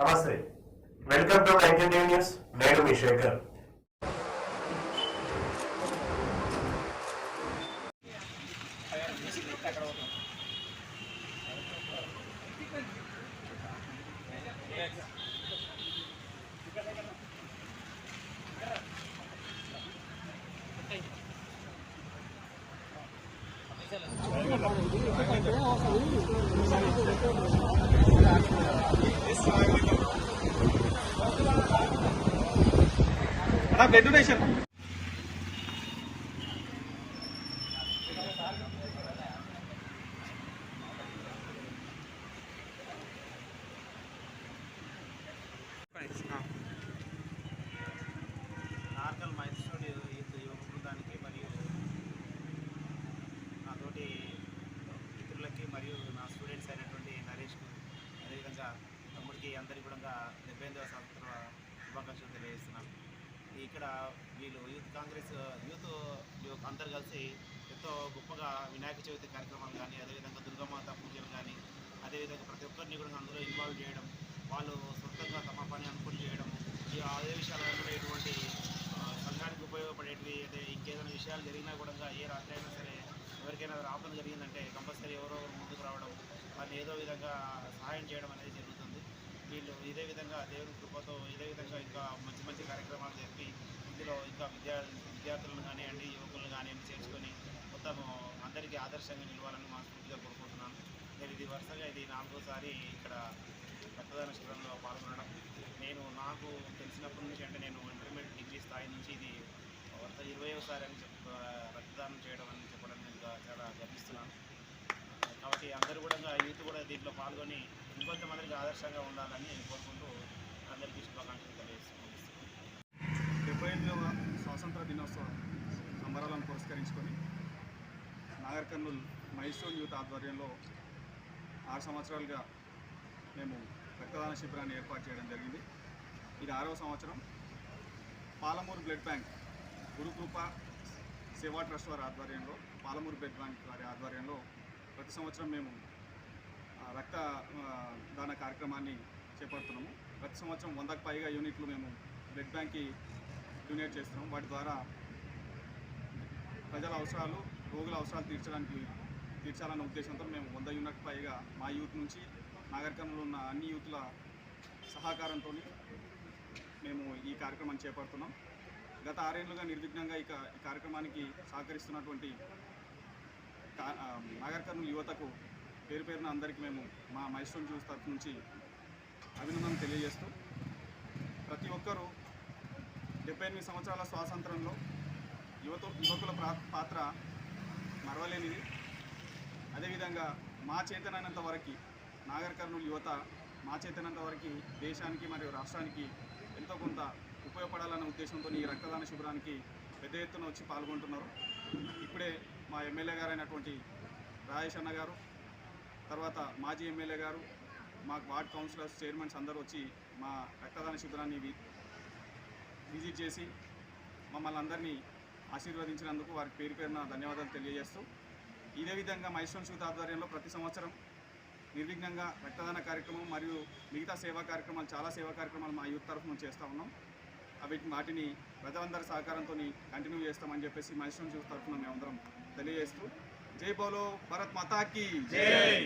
నమస్తే welcome to nineteen news నేను మీ శేఖర్ అన్నా బ్లడ్ డొనేషన్ నార్కల్ మైసూర్ యూత్ యువక బృందానికి మరియు నాతోటి మిత్రులకి మరియు నా స్టూడెంట్స్ అయినటువంటి నరేష్కు అదేవిధంగా తమ్ముడికి అందరికీ కూడా డెబ్బై ఎనిమిదవ స్వాతంత్ర శుభాకాంక్షలు తెలియజేస్తున్నాను. ఇక్కడ వీళ్ళు యూత్ కాంగ్రెస్ యూత్ అందరు కలిసి ఎంతో గొప్పగా వినాయక చవితి కార్యక్రమాలు కానీ అదేవిధంగా దుర్గామాత పూజలు కానీ అదేవిధంగా ప్రతి ఒక్కరిని కూడా అందులో ఇన్వాల్వ్ చేయడం వాళ్ళు సొంతంగా తమ పని అనుకుని చేయడం ఈ అదే విషయాలు అనుకునేటువంటి ఎటువంటి సంఘానికి ఉపయోగపడేటివి అదే ఇంకేదైనా విషయాలు జరిగినా కూడా ఏ రాత్రి అయినా సరే ఎవరికైనా రావడం జరిగిందంటే కంపల్సరీ ఎవరో ముందుకు రావడం వాళ్ళని ఏదో విధంగా సహాయం చేయడం అనేది జరుగుతుంది. విధంగా దేవుని కృపతో ఇదే విధంగా ఇంకా మంచి మంచి కార్యక్రమాలు చెప్పి ఇందులో ఇంకా విద్యా విద్యార్థులను కానివ్వండి యువకులను కానివ్వండి చేర్చుకొని మొత్తం అందరికీ ఆదర్శంగా నిలవాలని మనస్ఫూర్తిగా కోరుకుంటున్నాను. నేను ఇది వరుసగా ఇది నాలుగోసారి ఇక్కడ రక్తదాన శిబిరంలో పాల్గొనడం. నేను నాకు తెలిసినప్పటి నుంచి అంటే నేను ఇంటర్మీడియట్ డిగ్రీ స్థాయి నుంచి ఇది వరుస ఇరవైసారి అని చెప్ రక్తదానం చేయడం అని చెప్పడం నేను చాలా గర్విస్తున్నాను. కాబట్టి అందరూ కూడా యూత్ కూడా దీంట్లో పాల్గొని ఇంకొంతమందికి ఆదర్శంగా ఉండాలని నేను కోరుకుంటూ అందరికీ శుభాకాంక్షలు తెలియజేస్తున్నాను. డెబ్బై ఎనిమిదవ స్వాతంత్ర దినోత్సవ సంబరాలను పురస్కరించుకొని నాగర్ కర్నూలు మైసూర్ యూత్ ఆధ్వర్యంలో ఆరు సంవత్సరాలుగా మేము రక్తదాన శిబిరాన్ని ఏర్పాటు చేయడం జరిగింది. ఇది ఆరవ సంవత్సరం. పాలమూరు బ్లడ్ బ్యాంక్ గురుకృప సేవా ట్రస్ట్ వారి ఆధ్వర్యంలో పాలమూరు బ్లడ్ బ్యాంక్ వారి ఆధ్వర్యంలో ప్రతి సంవత్సరం మేము రక్త దాన కార్యక్రమాన్ని చేపడుతున్నాము. ప్రతి సంవత్సరం వందకు పైగా యూనిట్లు మేము బ్లడ్ బ్యాంక్కి డొనేట్ చేస్తున్నాం. వాటి ద్వారా ప్రజల అవసరాలు రోగుల అవసరాలు తీర్చడానికి తీర్చాలన్న ఉద్దేశంతో మేము వంద యూనిట్ పైగా మా యూత్ నుంచి నాగరికంలో ఉన్న అన్ని యూత్ల సహకారంతో మేము ఈ కార్యక్రమాన్ని చేపడుతున్నాం. గత ఆరేళ్ళుగా నిర్విఘ్నంగా ఇక ఈ కార్యక్రమానికి సహకరిస్తున్నటువంటి కా- నాగర్ కర్నూలు యువతకు పేరు పేరున అందరికీ మేము మా మైసూర్ జ్యూస్ తరఫు నుంచి అభినందనలు తెలియజేస్తూ ప్రతి ఒక్కరూ డెబ్బై ఎనిమిది సంవత్సరాల స్వాతంత్రంలో యువత యువకుల పాత్ర మరవలేనిది. అదేవిధంగా మా చేతనైనంత వరకు నాగర్ కర్నూలు యువత మా చేతనంత వరకు దేశానికి మరియు రాష్ట్రానికి ఎంతో కొంత ఉపయోగపడాలన్న ఉద్దేశంతో ఈ రక్తదాన శిబిరానికి పెద్ద ఎత్తున వచ్చి పాల్గొంటున్నారు. ఇప్పుడే మా ఎమ్మెల్యే గారైనటువంటి రాజేష్ అన్న గారు తర్వాత మాజీ ఎమ్మెల్యే గారు మాకు వార్డ్ కౌన్సిలర్స్ చైర్మన్స్ అందరూ వచ్చి మా రక్తదాన శిబిరాన్ని విజిట్ చేసి మమ్మల్ని అందరినీ ఆశీర్వదించినందుకు వారికి పేరు పేరున ధన్యవాదాలు తెలియజేస్తూ ఇదే విధంగా మైసూర్ యూత్ ఆధ్వర్యంలో ప్రతి సంవత్సరం నిర్విఘ్నంగా రక్తదాన కార్యక్రమం మరియు మిగతా సేవా కార్యక్రమాలు చాలా సేవా కార్యక్రమాలు మా యూత్ తరఫున చేస్తూ ఉన్నాం. వీటి వాటిని ప్రజలందరి సహకారంతో కంటిన్యూ చేస్తామని చెప్పేసి మైసూర్ యూత్ తరఫున మేమందరం తెలియజేస్తూ జై బోలో భరత్ మాతాకి. జై.